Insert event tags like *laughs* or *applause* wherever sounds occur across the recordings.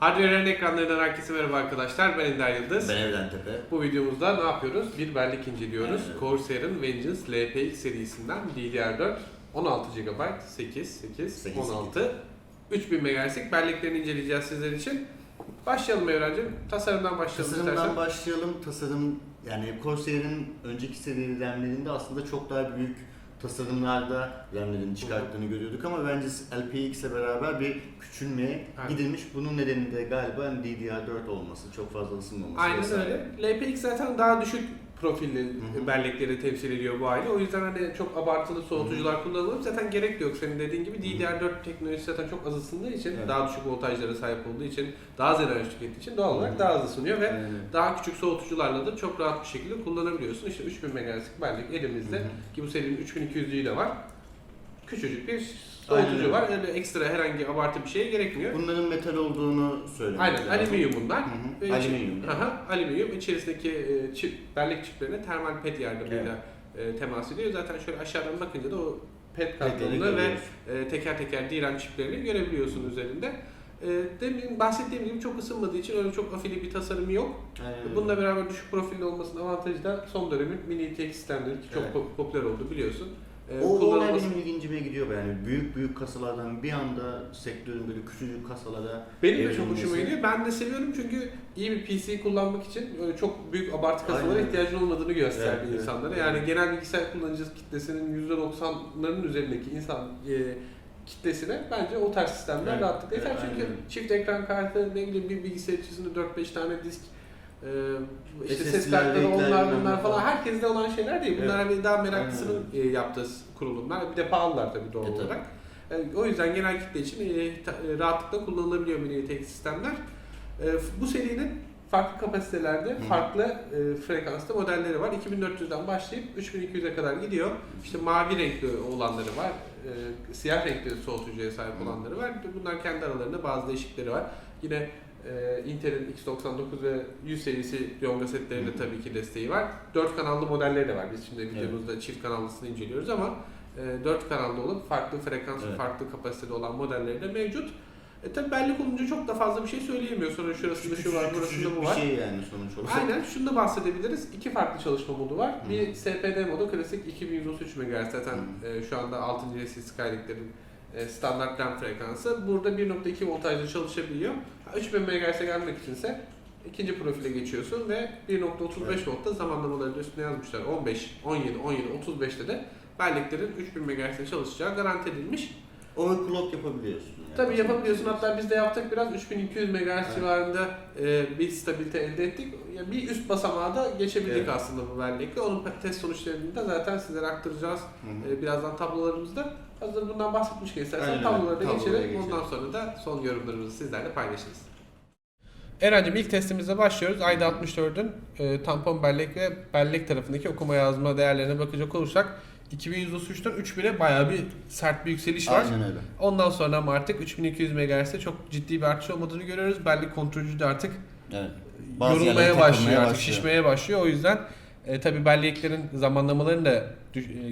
Hardware'ın ekranlarından herkese merhaba arkadaşlar. Ben Ender Yıldız. Ben Evren Tepe. Bu videomuzda ne yapıyoruz? Bir bellek inceliyoruz. Evet. Corsair'ın Vengeance LPX serisinden DDR4 16 GB 8 8 8, 16 3000 MHz'lik belleklerini inceleyeceğiz sizler için. Başlayalım Evrencim. Tasarımdan başlayalım Tasarımdan istersen. başlayalım. Tasarım yani Corsair'in önceki seri RAM'lerinde aslında çok daha büyük tasarımlarda RAM'lerin çıkarttığını görüyorduk ama bence LPX ile beraber bir küçülmeye Evet. gidilmiş. Bunun nedeni de galiba DDR4 olması, çok fazla ısınmaması. Aynen vesaire. öyle. LPX zaten daha düşük profilli hı. bellekleri temsil ediyor bu aile. O yüzden hani çok abartılı soğutucular kullanılır. Zaten gerek de yok. Senin dediğin gibi DDR4 teknolojisi zaten çok az ısındığı için, Evet. daha düşük voltajlara sahip olduğu için, daha az enerji tükettiği için doğal olarak Hı. daha az ısınıyor ve Aynen. daha küçük soğutucularla da çok rahat bir şekilde kullanabiliyorsun. İşte 3000 MHz'lik bellek elimizde Hı ki bu serinin 3200'lüğü de var. Küçücük bir soğutucu var. Öyle ekstra herhangi abartı bir şeye gerekmiyor. Bunların metal olduğunu söylemek Aynen lazım. alüminyum bunlar. Hı hı. Ve içi- Alüminyum. Aha, alüminyum. İçerisindeki e, çip, bellek çiplerine termal pet yardımıyla e, temas ediyor. Zaten şöyle aşağıdan bakınca da o pet Petleri katmanını ve görüyoruz. e, teker teker DRAM çiplerini görebiliyorsun üzerinde. E, demin bahsettiğim gibi çok ısınmadığı için öyle çok afili bir tasarımı yok. Aynen. Bununla beraber düşük profilli olmasının avantajı da son dönemin mini ITX sistemleri ki çok Evet. pop- popüler oldu biliyorsun. E, O olay benim ilgincime gidiyor yani büyük büyük kasalardan bir anda sektörün böyle küçücük kasalara Benim de çok hoşuma gidiyor. Ben de seviyorum çünkü iyi bir PC kullanmak için öyle çok büyük abartı kasalara Aynen. ihtiyacın olmadığını gösterdi Evet, evet. insanlara. Yani genel bilgisayar kullanıcı kitlesinin %90'ların üzerindeki insan e, kitlesine bence o tarz sistemler Evet, rahatlıkla yeter. evet, Çünkü aynen. çift ekran kartı, ne bileyim bir bilgisayar içerisinde 4-5 tane disk işte ses kartları onlar bunlar falan herkeste olan şeyler değil. Bunlar hani daha meraklısının Aynen. e, yaptığı kurulumlar. Bir de pahalılar tabii doğal E, tabii. olarak. E, O yüzden genel kitle için e, rahatlıkla kullanılabiliyor mini ITX sistemler. Bu serinin farklı kapasitelerde, Hı. farklı e, frekansta modelleri var. 2400'den başlayıp 3200'e kadar gidiyor. İşte mavi renkli olanları var, e, siyah renkli soğutucuya sahip Hı. olanları var. Bunlar kendi aralarında bazı değişikleri var. Yine e, Intel'in X99 ve 100 serisi Yonga setlerinde tabii ki desteği var. 4 kanallı modelleri de var. Biz şimdi videomuzda çift kanallısını inceliyoruz ama e, 4 kanallı olup farklı frekans ve Evet. farklı kapasitede olan modelleri de mevcut. E tabi bellek olunca çok da fazla bir şey söyleyemiyor. Sonra şurasında şu var, burasında bu bir var. şey yani sonuç olarak. Aynen şunu da bahsedebiliriz. İki farklı çalışma modu var. Hı. Bir SPD modu klasik 2133 MHz zaten e, şu anda 6. nesil Skyllink'lerin e, standart RAM frekansı. Burada 1.2 voltajla çalışabiliyor. Ha, 3000 MHz'e gelmek içinse ikinci profile geçiyorsun ve 1.35 Evet. voltta zamanlamaları da üstüne yazmışlar. 15, 17, 17, 35'te de belleklerin 3000 MHz'de çalışacağı garanti edilmiş. Overclock yapabiliyorsun. Yani. Tabii yapabiliyorsun. Hatta biz de yaptık biraz 3200 MHz Evet. civarında e, bir stabilite elde ettik. Ya bir üst basamağa da geçebildik Evet. aslında bu bellekle. Onun test sonuçlarını da zaten sizlere aktaracağız Hı hı. e, birazdan tablolarımızda. Hazır bundan bahsetmişken istersen Aynen, tablolara da tablolara geçelim. geçelim. Ondan sonra da son yorumlarımızı sizlerle paylaşırız. Eren'cim ilk testimizle başlıyoruz. Ayda 64'ün e, tampon bellek ve bellek tarafındaki okuma yazma değerlerine bakacak olursak 2133'ten 3000'e bayağı bir sert bir yükseliş var. Aynen öyle. Ondan sonra ama artık 3200 MHz'de çok ciddi bir artış olmadığını görüyoruz. Bellek kontrolcü de artık Evet. Bazı yorulmaya yerlere başlıyor, takılmaya artık şişmeye başlıyor. O yüzden e, tabii belleklerin zamanlamalarını da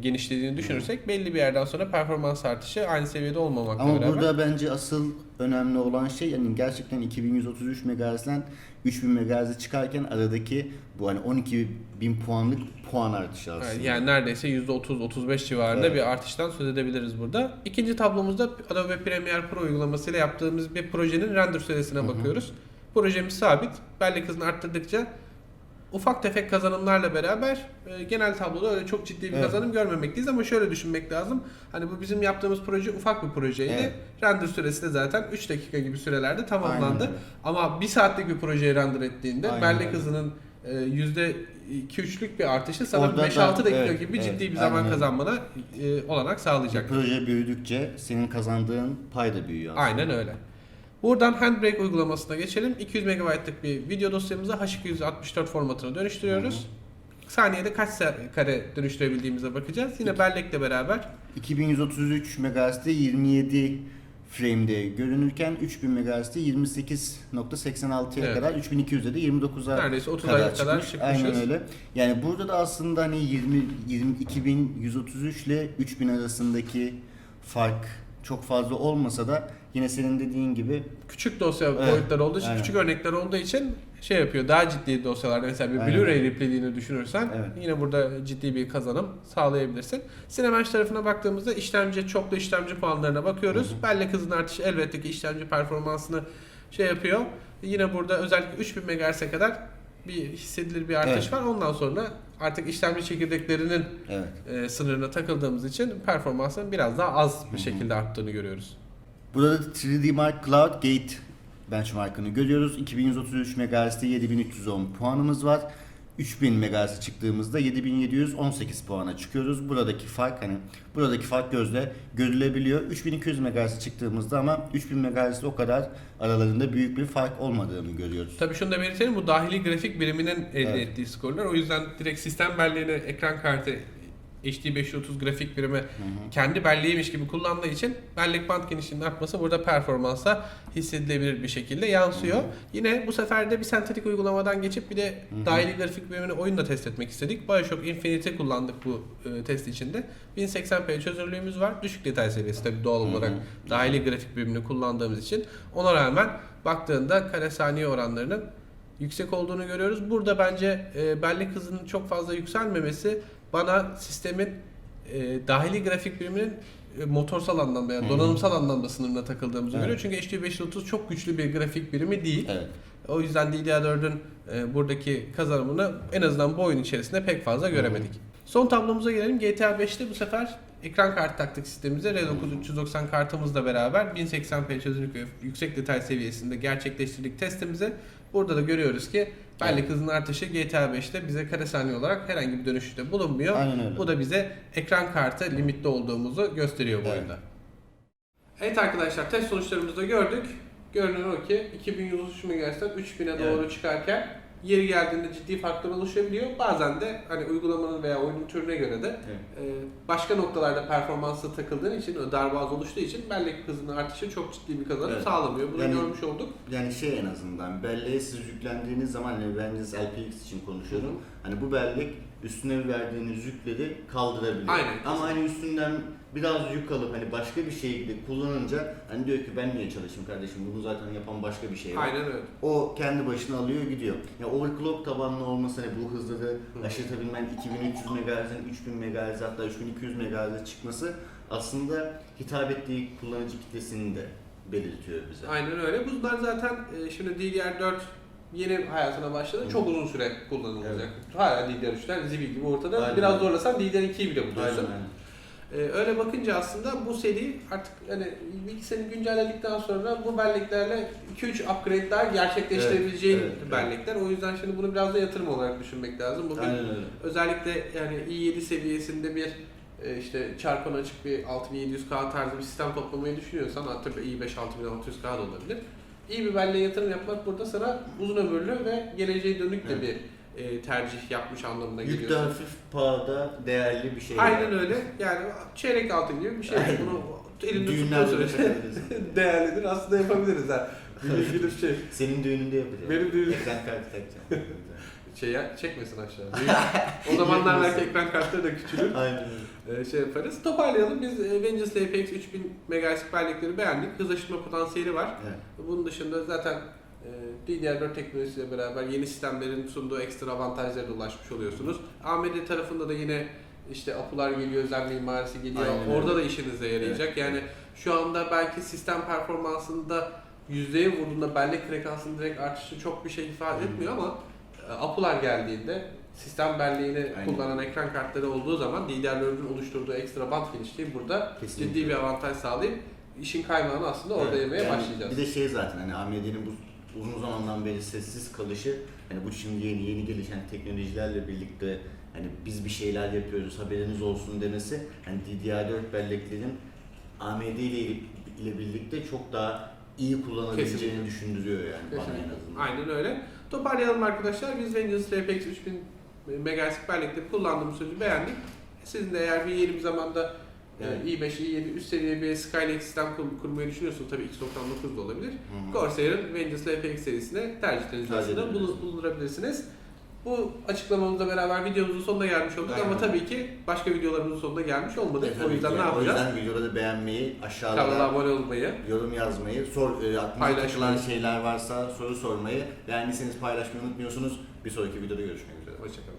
genişlediğini düşünürsek belli bir yerden sonra performans artışı aynı seviyede olmamakla Ama beraber. burada bence asıl önemli olan şey yani gerçekten 2133 MHz'den 3000 MHz'e çıkarken aradaki bu hani 12.000 puanlık puan artışı aslında. Yani neredeyse %30-35 civarında Evet. bir artıştan söz edebiliriz burada. İkinci tablomuzda Adobe Premiere Pro uygulamasıyla yaptığımız bir projenin render süresine Hı hı. bakıyoruz. Projemiz sabit. Bellek hızını arttırdıkça ufak tefek kazanımlarla beraber e, genel tabloda öyle çok ciddi bir Evet. kazanım görmemekteyiz ama şöyle düşünmek lazım. Hani bu bizim yaptığımız proje ufak bir projeydi. Evet. Render süresi de zaten 3 dakika gibi sürelerde tamamlandı. Aynen. Ama bir saatlik bir projeyi render ettiğinde Aynen bellek hızının e, %2-3'lük bir artışı sana Orada da- 5-6 dakika evet, gibi evet, ciddi bir aynen zaman öyle. kazanmana e, olanak sağlayacak. Proje büyüdükçe senin kazandığın pay da büyüyor aslında. Aynen öyle. Buradan Handbrake uygulamasına geçelim. 200 MB'lık bir video dosyamızı H264 formatına dönüştürüyoruz. Saniyede kaç kare dönüştürebildiğimize bakacağız. Yine bellekle beraber 2133 MHz'de 27 frame'de görünürken 3000 MHz'de 28.86'ya Evet. kadar 3200'de de 29'a neredeyse 30 kadar kadar çıkmış. çıkmışız. Aynen öyle. Yani burada da aslında hani 20 20 2133 ile 3000 arasındaki fark çok fazla olmasa da yine senin dediğin gibi Küçük dosya Evet, boyutları olduğu için, aynen. küçük örnekler olduğu için şey yapıyor. Daha ciddi dosyalarda mesela bir. Blu-ray replediğini düşünürsen Evet. yine burada ciddi bir kazanım sağlayabilirsin. Cinebench tarafına baktığımızda işlemci, çoklu işlemci puanlarına bakıyoruz. Bellek hızının artışı elbette ki işlemci performansını şey yapıyor. Yine burada özellikle 3000 MHz'e kadar bir hissedilir bir artış Evet. var. Ondan sonra artık işlemci çekirdeklerinin evet. e, sınırına takıldığımız için performansın biraz daha az bir şekilde arttığını görüyoruz. Burada da 3D Mark Cloud Gate benchmark'ını görüyoruz. 2133 MHz'de 7310 puanımız var. 3000 MHz'e çıktığımızda 7718 puana çıkıyoruz. Buradaki fark hani buradaki fark gözle görülebiliyor. 3200 MHz'e çıktığımızda ama 3000 MHz'de o kadar aralarında büyük bir fark olmadığını görüyoruz. Tabii şunu da belirtelim bu dahili grafik biriminin elde Evet. ettiği skorlar. O yüzden direkt sistem belleğini ekran kartı HD 530 grafik birimi kendi belleğiymiş gibi kullandığı için bellek band genişliğinin artması burada performansa hissedilebilir bir şekilde yansıyor. Yine bu sefer de bir sentetik uygulamadan geçip bir de dahili grafik birimini oyunda test etmek istedik. Bioshock Infinity kullandık bu e, test içinde. 1080p çözünürlüğümüz var. Düşük detay seviyesi tabii doğal olarak dahili grafik birimini kullandığımız için. Ona rağmen baktığında kare saniye oranlarının yüksek olduğunu görüyoruz. Burada bence e, bellek hızının çok fazla yükselmemesi bana sistemin e, dahili grafik biriminin e, motorsal anlamda yani donanımsal anlamda sınırına takıldığımızı Evet. görüyor. Çünkü HD 530 çok güçlü bir grafik birimi değil. Evet. O yüzden DDR4'ün e, buradaki kazanımını en azından bu oyun içerisinde pek fazla göremedik. Son tablomuza gelelim. GTA 5'te bu sefer ekran kartı taktık sistemimize. R9 390 kartımızla beraber 1080p çözünürlük ve yüksek detay seviyesinde gerçekleştirdik testimizi. Burada da görüyoruz ki bellek hızının artışı GTA 5'te bize kare saniye olarak herhangi bir dönüşte bulunmuyor. Aynen öyle. Bu da bize ekran kartı limitli olduğumuzu gösteriyor bu Evet. oyunda. Evet arkadaşlar test sonuçlarımızı da gördük. Görünen o ki 2133 MHz'den 3000'e doğru çıkarken yeri geldiğinde ciddi farklar oluşabiliyor. Bazen de hani uygulamanın veya oyunun türüne göre de e, başka noktalarda performansı takıldığın için, darbaz oluştuğu için bellek hızının artışı çok ciddi bir kazanım Evet. sağlamıyor. Bunu Yani- görmüş olduk. Yani şey en azından belleğe siz yüklendiğiniz zaman hani ben LPX için konuşuyorum. Hı. Hani bu bellek üstüne verdiğiniz yükleri kaldırabiliyor. Aynen. Ama hani üstünden biraz yük alıp hani başka bir şekilde kullanınca hani diyor ki ben niye çalışayım kardeşim bunu zaten yapan başka bir şey var. Aynen öyle. O kendi başına alıyor gidiyor. Ya overclock tabanlı olması hani bu hızları aşırtabilmen 2300 MHz'den 3000 MHz hatta 3200 MHz'e çıkması aslında hitap ettiği kullanıcı kitlesini de belirtiyor bize. Aynen öyle. Bunlar zaten e, şimdi DDR4 yeni hayatına başladı. Hı. Çok uzun süre kullanılacak. Hala DDR3'ler zibil gibi ortada. Aynen. Biraz zorlasan DDR2'yi bile buluyorsun. aynen. Ee, öyle bakınca aslında bu seri artık hani bilgisayarı güncelledikten sonra bu belleklerle 2-3 upgrade daha gerçekleştirebileceğin Evet, evet, bellekler. O yüzden şimdi bunu biraz da yatırım olarak düşünmek lazım. Bugün Aynen öyle. özellikle yani i7 seviyesinde bir e, işte çarpan açık bir 6700K tarzı bir sistem toplamayı düşünüyorsan hatta i5 6600K da olabilir. İyi bir belleğe yatırım yapmak burada sana uzun ömürlü ve geleceğe dönük de Evet. bir e, tercih yapmış anlamına Yük de geliyor. hafif pahada değerli bir şey. Aynen öyle. Yani çeyrek altın gibi bir şey. Aynen. Bunu elinde tuttuğu sürece *laughs* değerlidir. Aslında yapabiliriz. Bir gidip şey, Senin düğününde yapacağım. Benim düğünüm- Ekran kartı takacağım. *laughs* şey çekmesin aşağı. O zamanlar belki ekran kartları da küçülür. Aynen. Ee, şey yaparız. Toparlayalım. Biz e, Vengeance LPX 3000 MHz bellekleri beğendik. Hız aşırma potansiyeli var. Evet. Bunun dışında zaten DDR4 teknolojisiyle beraber yeni sistemlerin sunduğu ekstra avantajlara da ulaşmış oluyorsunuz. AMD tarafında da yine işte Apular geliyor, özel mimarisi geliyor. Aynen öyle. Orada da işinize yarayacak. Yani şu anda belki sistem performansında yüzdeye vurduğunda bellek frekansının direkt artışı çok bir şey ifade etmiyor ama e, Apular geldiğinde sistem belleğini Aynen. kullanan ekran kartları olduğu zaman DDR4'ün oluşturduğu ekstra band genişliği burada Kesinlikle. ciddi bir avantaj sağlayıp işin kaymağını aslında orada Evet, yemeye yani başlayacağız. Bir de şey zaten hani AMD'nin bu uzun zamandan beri sessiz kalışı hani bu şimdi yeni yeni gelişen teknolojilerle birlikte hani biz bir şeyler yapıyoruz haberiniz olsun demesi hani DDR4 belleklerin AMD ile ile birlikte çok daha iyi kullanabileceğini Kesinlikle. düşündürüyor yani bana en Kesinlikle. azından. Aynen öyle. Toparlayalım arkadaşlar. Biz Vengeance RPX 3000 MHz bellekleri kullandığımız sözü beğendik. Sizin de eğer bir bir zamanda Evet. e, i5, i7 üst seviye bir Skylake sistem kur- kurmayı düşünüyorsunuz. Tabii X99 da olabilir. Hı hı. Corsair'ın Vengeance RPX serisine tercihleriniz Tercih bulun- bulundurabilirsiniz. Bu açıklamamızla beraber videomuzun sonuna gelmiş olduk ama Aynen. tabii ki başka videolarımızın sonuna gelmiş olmadık. E, o yüzden ki. ne O yapacağız? yüzden videoları beğenmeyi, aşağıda Kanala abone olmayı. yorum yazmayı, sor, e, aklınıza takılan şeyler varsa soru sormayı, beğendiyseniz paylaşmayı unutmuyorsunuz. Bir sonraki videoda görüşmek üzere. Hoşçakalın.